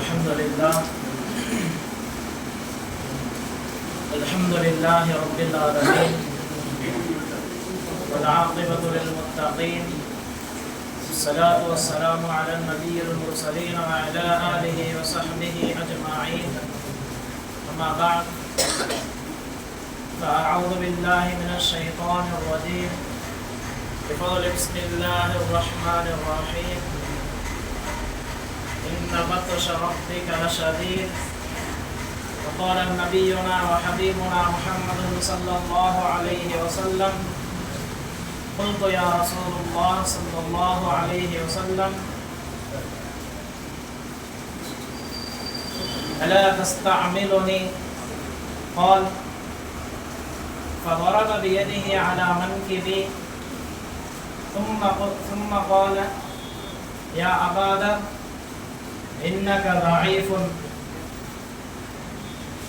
الحمد لله. الحمد لله رب العالمين. والعاقبة للمتقين. الصلاة والسلام على النبي المرسلين وعلى آله وصحبه أجمعين. أما بعد فأعوذ بالله من الشيطان الرجيم. بفضل بسم الله الرحمن الرحيم. إن بطش ربك لشديد. وقال نبينا وحبيبنا محمد صلى الله عليه وسلم قلت يا رسول الله صلى الله عليه وسلم ألا تستعملني؟ قال فضرب بيده على منكبي. ثم ثم قال يا ذر إنك ضعيف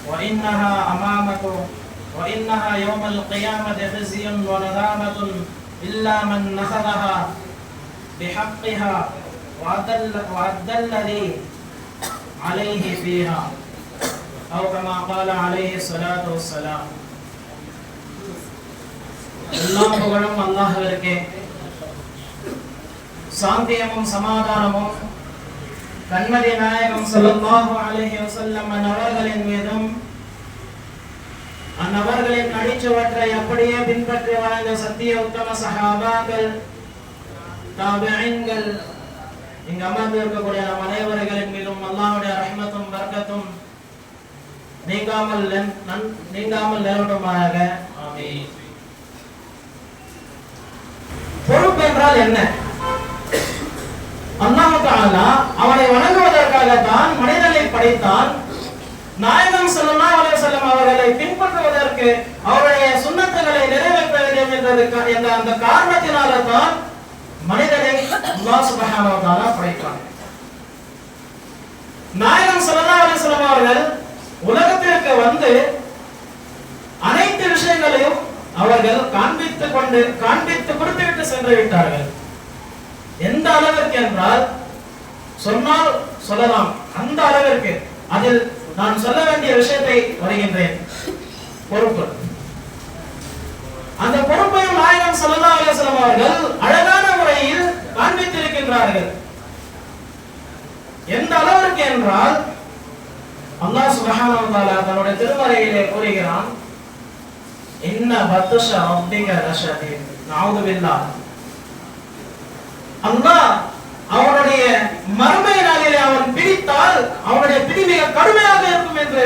وإنها أمامك وإنها يوم القيامة خزي وندامة إلا من نخذها بحقها وأدى وأدى الذي عليه فيها أو كما قال عليه الصلاة والسلام எல்லா புகழும் அல்லாஹ்விற்கே சாந்தியமும் சமாதானமும் கண்மதி நாயகம் ஸல்லல்லாஹு அலைஹி வஸல்லம் அன்னவர்களின் மீதும் அந்நபர்களின் அடிச்சுவற்றை அப்படியே பின்பற்றி வாழ்ந்த சத்திய உத்தம சகாபாக்கள் தாபிஈன்கள் இங்கு அமர்ந்து இருக்கக்கூடிய நம் அனைவர்களின் மீதும் அல்லாஹ்வுடைய ரஹ்மத்தும் வர்க்கத்தும் நீங்காமல் நன்- நீங்காமல் நிலவட்டுமாக பொறுப்பு என்றால் என்ன? அல்லாஹ் தஆலா அவனை வணங்குவதற்காகத்தான் மனிதனை படைத்தான். நாயகம் ஸல்லல்லாஹு அலைஹி செல்லும் அவர்களை பின்பற்றுவதற்கு அவருடைய சுண்ணத்துகளை நிறைவேற்ற வேண்டும் என்றதுக்கு என்ற அந்த காரணத்தினால தான் மனிதனை அல்லாஹ் சுபஹானஹு வ தஆலா படைத்தான். நாயகம் ஸல்லல்லாஹு அலைஹி வஸல்லம் அவர்கள் உலகத்திற்கு வந்து அனைத்து விஷயங்களையும் அவர்கள் காண்பித்து கொண்டு காண்பித்து கொடுத்து விட்டு சென்று விட்டார்கள். எந்த அளவிற்கு என்றால் சொன்னால் சொல்லலாம். அந்த அளவிற்கு அதில் நான் சொல்ல வேண்டிய விஷயத்தை வருகின்றேன். பொறுப்பு. அந்த பொறுப்பையும் நாயகம் சல்லா அலைஹி அவர்கள் அழகான முறையில் காண்பித்திருக்கின்றார்கள். எந்த அளவிற்கு என்றால் அல்லாஹ் சுப்ஹானஹு தன்னுடைய திருமறையிலே கூறுகிறான் இன்ன பத்ஷ ரப்பிக லஷதீத் நஊது பில்லாஹ் அல்லாஹ் அவனுடைய மறுமை நாளிலே அவன் பிடித்தால் அவனுடைய பிடி மிக கடுமையாக இருக்கும் என்று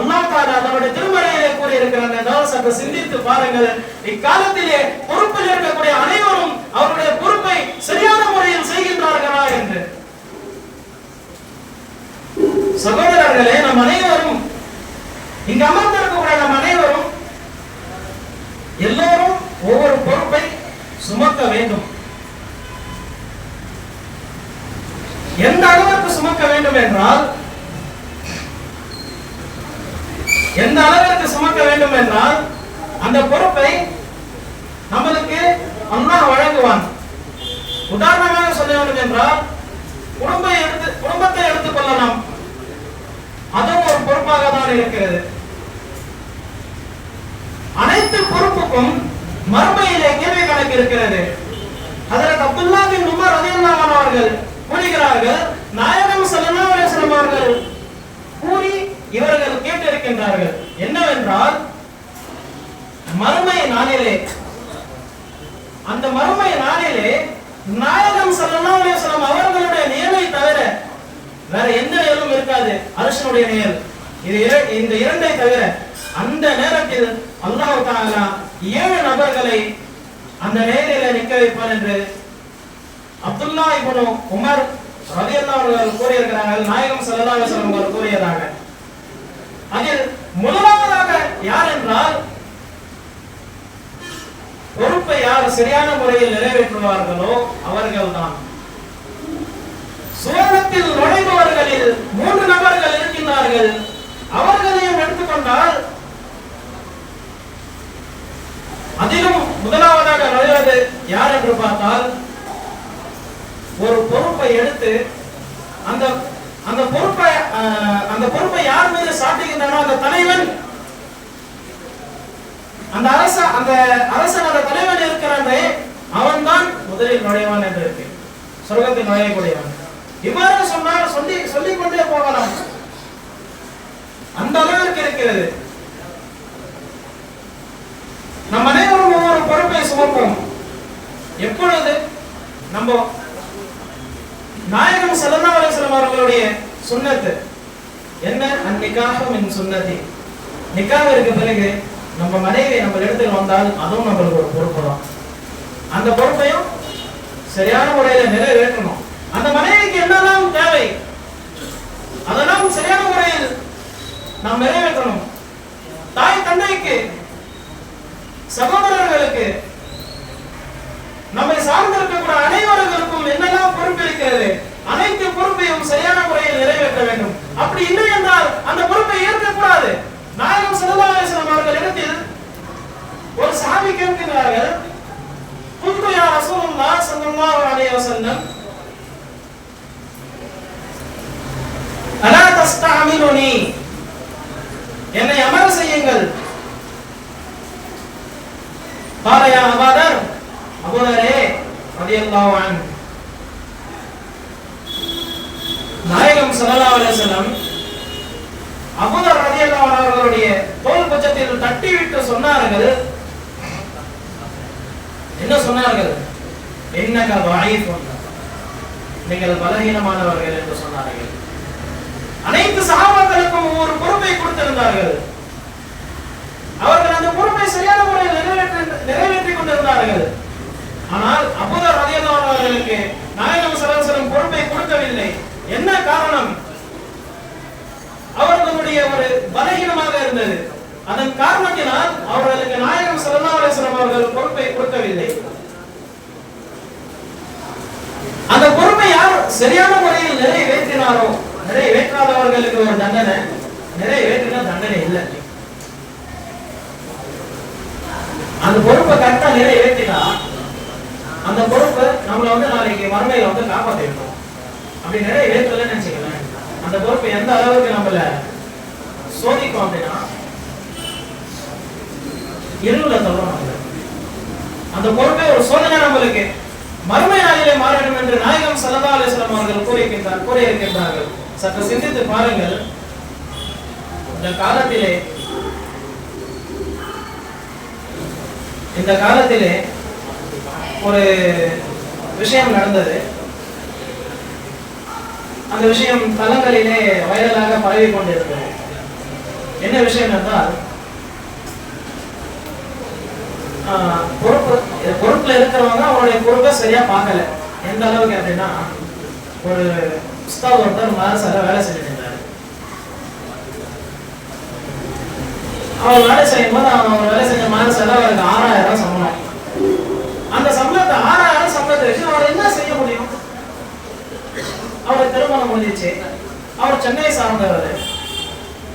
அல்லாஹால அதனுடைய அவனுடைய திருமறையிலே கூறியிருக்கிறான். என்றால் சற்று சிந்தித்து பாருங்கள். இக்காலத்திலே பொறுப்பில் இருக்கக்கூடிய அனைவரும் அவருடைய பொறுப்பை சரியான முறையில் செய்கின்றார்களா என்று. சகோதரர்களே நம் அனைவரும் இங்க அமர்ந்திருக்கக்கூடிய நம் அனைவரும் எல்லோரும் ஒவ்வொரு பொறுப்பை சுமக்க வேண்டும். எந்த அளவிற்கு சுமக்க வேண்டும் என்றால் எந்த அளவிற்கு சுமக்க வேண்டும் என்றால் அந்த பொறுப்பை நம்மளுக்கு அல்லாஹ் வழங்குவான். உதாரணமாக சொல்ல வேண்டும் என்றால் குடும்பத்தை எடுத்து குடும்பத்தை எடுத்துக் கொள்ளலாம். அதுவும் ஒரு பொறுப்பாக தான் இருக்கிறது. அனைத்து பொறுப்புக்கும் மறுமையிலே கேள்வி கணக்கு இருக்கிறது. அதற்கு அப்துல்லா பின் உமர் அவர்கள் கூறுகிறார்கள் நாயகம் ஸல்லல்லாஹு அவர்கள் கூறி இவர்கள் கேட்டிருக்கின்றார்கள். என்னவென்றால் மறுமை நாளிலே அந்த மறுமை நாளிலே நாயகம் ஸல்லல்லாஹு அவர்களுடைய நியலை தவிர வேற எந்த நியலும் இருக்காது. அரசனுடைய நியல் இது இர- இந்த இரண்டை தவிர அந்த நேரத்தில் அல்லாஹ் தஆலா ஏழு நபர்களை அந்த நேரில் நிற்க வைப்பார் என்று அப்துல்லா இப்போ உமர் ரவி அவர்கள் கூறியிருக்கிறார்கள் நாயகம் ஸல்லல்லாஹு அவர்கள் கூறியதாக. அதில் முதலாவதாக யார் என்றால் பொறுப்பை யார் சரியான முறையில் நிறைவேற்றுவார்களோ அவர்கள்தான். சுவனத்தில் நுழைபவர்களில் மூன்று நபர்கள் இருக்கின்றார்கள். அவர்களையும் எடுத்துக்கொண்டால் அதிலும் முதலாவதாக நுழைவது யார் என்று பார்த்தால் ஒரு பொறுப்பை எடுத்து அந்த அந்த பொறுப்பை அஹ், அந்த பொறுப்பை யார் மீது சாட்டுகின்றனோ அந்த தலைவன் அந்த அரச அந்த அரசன் அந்த தலைவன் இருக்கிறானே அவன்தான் முதலில் நுழைவான் என்று இருக்கு சொர்க்கத்தில் நுழையக்கூடியவன். இவ்வாறு சொன்னால் சொல்லி சொல்லிக் கொண்டே போகலாம். அந்த அளவிற்கு இருக்கிறது. நம் அனைவரும் ஒவ்வொரு பொறுப்பை சுமப்போம். எப்பொழுது? நம்ம நாயகம் சல்லா அலிஸ்லாம் அவர்களுடைய சுன்னத்து என்ன? அந்நிக்காக மின் சுன்னதி இருக்க பிறகு நம்ம மனைவி நம்ம இடத்தில் வந்தால் அதுவும் நம்மளுக்கு ஒரு பொறுப்பு தான் அந்த பொறுப்பையும் சரியான முறையில நிறைவேற்றணும். அந்த மனைவிக்கு என்னெல்லாம் தேவை? அதெல்லாம் சரியான முறையில் நாம் நிறைவேற்றணும். தாய் தந்தைக்கு சகோதரர்களுக்கு நம்மை சார்ந்திருக்கக்கூடிய அனைவரும் இருக்கிறது அனைத்து பொறுப்பையும் சரியான முறையில் நிறைவேற்ற வேண்டும் அப்படி இல்லை என்றால் அந்த பொறுப்பை ஏற்கக்கூடாது நாயகம் ஸல்லல்லாஹு அலைஹி வஸல்லம் அவர்கள் இடத்தில் ஒரு சாமி கேட்கிறார்கள் குந்து யா ரசூலுல்லாஹ் ஸல்லல்லாஹு அலைஹி வஸல்லம் அலா தஸ்தஅமிலுனி என்னை அமர செய்யுங்கள் قال يا أبا ذر أبو ذر رضي الله عنه நாயகம் சல்லா அலிசல்லம் அபுதர் ரதியல்லா அவர்களுடைய தோல் பட்சத்தில் தட்டிவிட்டு சொன்னார்கள். என்ன சொன்னார்கள்? என்னக வாயிஃப் நீங்கள் பலகீனமானவர்கள் என்று சொன்னார்கள். அனைத்து சகாபாக்களுக்கும் ஒரு பொறுப்பை கொடுத்திருந்தார்கள். அவர்கள் அந்த பொறுப்பை சரியான முறையில் நிறைவேற்றி நிறைவேற்றிக் கொண்டிருந்தார்கள். ஆனால் அபுதர் ரதியல்லா அவர்களுக்கு நாயகம் என்ன காரணம்? அவர்களுடைய ஒரு பலகீனமாக இருந்தது. அதன் காரணத்தினால் அவர்களுக்கு நாயகம் ஸல்லல்லாஹு அவர்கள் பொறுப்பை கொடுக்கவில்லை. அந்த பொறுப்பை யார் சரியான முறையில் நிறைவேற்றினாரோ நிறைவேற்றாதவர்களுக்கு ஒரு தண்டனை நிறைவேற்றின தண்டனை இல்லை. அந்த பொறுப்பை கரெக்டா நிறைவேற்றினா அந்த பொறுப்பு நம்மள வந்து நாளைக்கு மறுமையில வந்து காப்பாற்றிருக்கோம் அப்படி நிறைவேற்றலன்னு நினைச்சுக்கலாம் அந்த பொறுப்பு எந்த அளவுக்கு நம்மள சோதிக்கும் அப்படின்னா இருள சொல்றோம் நம்மள அந்த பொறுப்பே ஒரு சோதனை நம்மளுக்கு. மறுமை நாளிலே மாறிடும் என்று நாயகம் சல்லா அலிஸ்லாம் அவர்கள் கூறியிருக்கின்றார் கூறியிருக்கின்றார்கள். சற்று சிந்தித்து பாருங்கள். இந்த காலத்திலே இந்த காலத்திலே ஒரு விஷயம் நடந்தது. அந்த விஷயம் தளங்களிலே வைரலாக பரவி கொண்டிருக்கிறது என்ன விஷயம் என்றால் ஆஹ், பொறுப்பு பொறுப்புல இருக்கிறவங்க அவருடைய பொறுப்பை சரியா பார்க்கல. எந்த அளவுக்கு அப்படின்னா ஒரு உஸ்தாத் ஒருத்தர் மதரசால வேலை செஞ்சுட்டு இருந்தாரு அவர் வேலை செய்யும் போது அவர் வேலை செஞ்ச மதரசால அவருக்கு ஆறாயிரம் சம்பளம். அந்த சம்பளத்தை ஆறாயிரம் சம்பளத்தை வச்சு அவர் என்ன செய்ய முடியும் அவரை திருமணம் முடிஞ்சிச்சு. அவர் சென்னையை சார்ந்தவர்.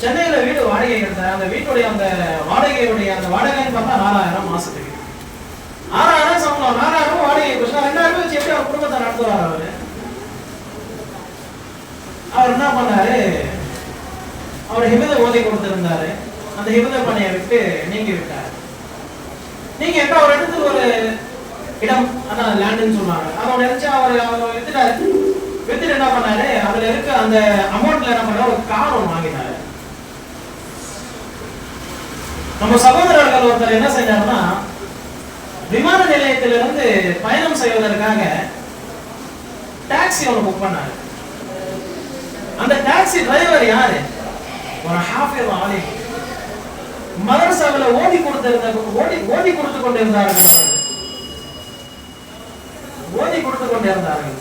சென்னையில வீடு வாடகை எடுத்தார். அந்த வீட்டுடைய அந்த வாடகையுடைய அந்த வாடகைன்னு பார்த்தா நாலாயிரம் மாசத்துக்கு. ஆறாயிரம் சம்பளம். நாலாயிரம் வாடகை கொடுத்தா ரெண்டாயிரம் வச்சு எப்படி அவர் குடும்பத்தை நடத்துவார் அவரு? அவர் என்ன பண்ணாரு? அவர் ஹிபத ஓதி கொடுத்திருந்தாரு. அந்த ஹிபத பணியை விட்டு நீங்கி விட்டார். நீங்க எப்ப அவர் இடத்துல ஒரு இடம் அதான் லேண்டுன்னு சொன்னாங்க அதை நினைச்சு அவர் அவர் எடுத்துட்டாரு. வித்துட்டு என்ன பண்ணாரு? அதுல இருக்க அந்த அமௌண்ட்ல என்ன பண்ணாரு? ஒரு கார் ஒன்று வாங்கினாரு. நம்ம சகோதரர்கள் ஒருத்தர் என்ன செஞ்சாருன்னா விமான நிலையத்திலிருந்து பயணம் செய்வதற்காக டாக்ஸி ஒன்று புக் பண்ணாரு. அந்த டாக்ஸி டிரைவர் யாரு? ஒரு ஹாஃபிஸ் ஆலி மதரசாவில் ஓடி கொடுத்திருந்த ஓடி ஓடி கொடுத்து கொண்டிருந்தார்கள் அவர்கள். ஓதி கொடுத்து கொண்டிருந்தார்கள்.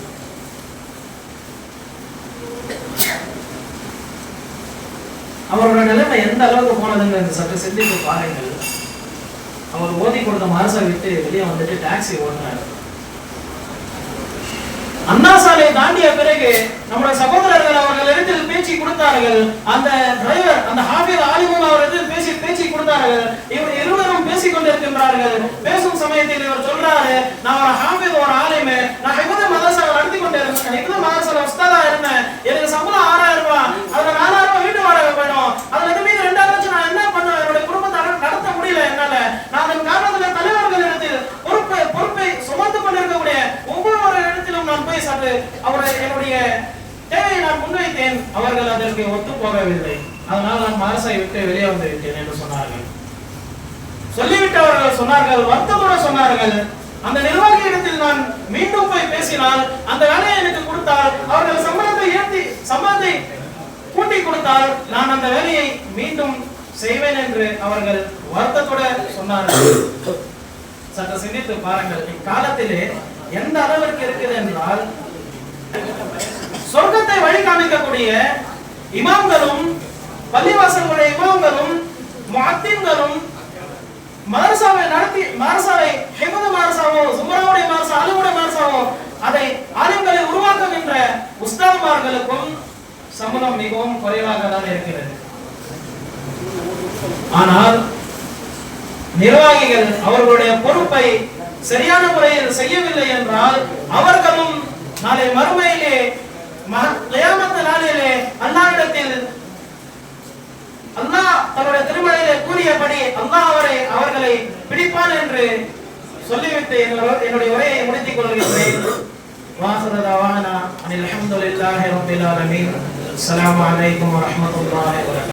அவரோட நிலைமை எந்த அளவுக்கு போனதுங்கிறது சற்று சிந்தித்து பாருங்கள் அவர் ஓதி கொடுத்த மாசா விட்டு வெளியே வந்துட்டு டாக்ஸி ஓடினார் அண்ணா சாலை தாண்டிய பிறகு நம்முடைய சகோதரர்கள் அவர்கள் இடத்தில் பேச்சு கொடுத்தார்கள். அந்த டிரைவர் அந்த ஹாஃபியர் ஆலிமும் அவரிடத்தில் பேசி பேச்சு கொடுத்தார்கள். இவர் இருவரும் பேசிக் கொண்டிருக்கின்றார்கள். பேசும் சமயத்தில் இவர் சொல்றாரு நான் ஒரு ஹாஃபியர் ஒரு ஆலிமு நான் எப்போதும் மதரசாவை நடத்தி கொண்டிருந்தேன். ஹிபுத மதரசாவில் உஸ்தாதா இருந்தேன் எனக்கு சம்பளம் ஆறாயிரம் ரூபாய். அதுல நாலாயிரம் மாணவர் வேணும். அதுல இருந்து மீது ரெண்டாவது நான் என்ன பண்ணுவேன் என்னுடைய குடும்பத்தை நடத்த முடியல என்னால. நான் அதன் காரணத்துல தலைவர்கள் இடத்தில் பொறுப்பை பொறுப்பை சுமந்து கொண்டிருக்கக்கூடிய ஒவ்வொரு இடத்திலும் நான் போய் சற்று அவரை என்னுடைய தேவையை நான் முன்வைத்தேன். அவர்கள் அதற்கு ஒத்து போகவில்லை. அதனால் நான் மனசை விட்டு வெளியே வந்து விட்டேன் என்று சொன்னார்கள். சொல்லிவிட்டவர்கள் சொன்னார்கள் வருத்தத்துடன் சொன்னார்கள். அந்த நிர்வாகி இடத்தில் நான் மீண்டும் போய் பேசினால் அந்த வேலையை செய்வேன் என்று அவர்கள் வருத்தத்தோட சொன்னார்கள். சற்று சிந்தித்து பாருங்கள். இக்காலத்திலே எந்த அளவிற்கு இருக்குது என்றால் சொர்க்கத்தை வழி காமிக்கக்கூடிய இமாம்களும் பள்ளிவாசல்களுடைய இமாம்களும் முஅத்தின்களும் மதரசாவை நடத்தி மதரசாவை ஹெமது மதரசாவோ சுமராவுடைய மதரசா அலுவுடைய மதரசாவோ அதை ஆலிம்களை உருவாக்குகின்ற உஸ்தாதுமார்களுக்கும் சம்பளம் மிகவும் குறைவாக தான் இருக்கிறது. ஆனால் நிர்வாகிகள் அவர்களுடைய பொறுப்பை சரியான முறையில் செய்யவில்லை என்றால் அவர்களும் நாளை மறுமையிலே ம- நாளிலே அல்லாவிடத்தில் அல்லாஹ் தன்னுடைய திருமலையிலே கூறியபடி அல்லாஹ் அவரை அவர்களை பிடிப்பான் என்று சொல்லிவிட்டு என்னுடைய உரையை முடித்துக் கொள்கிறேன் வாசரதாவானா அனில் அல்ஹம்துலில்லாஹி ரப்பில் ஆலமீன். அஸ்ஸலாமு அலைக்கும் வரஹ்மத்துல்லாஹி வபரகாத்துஹு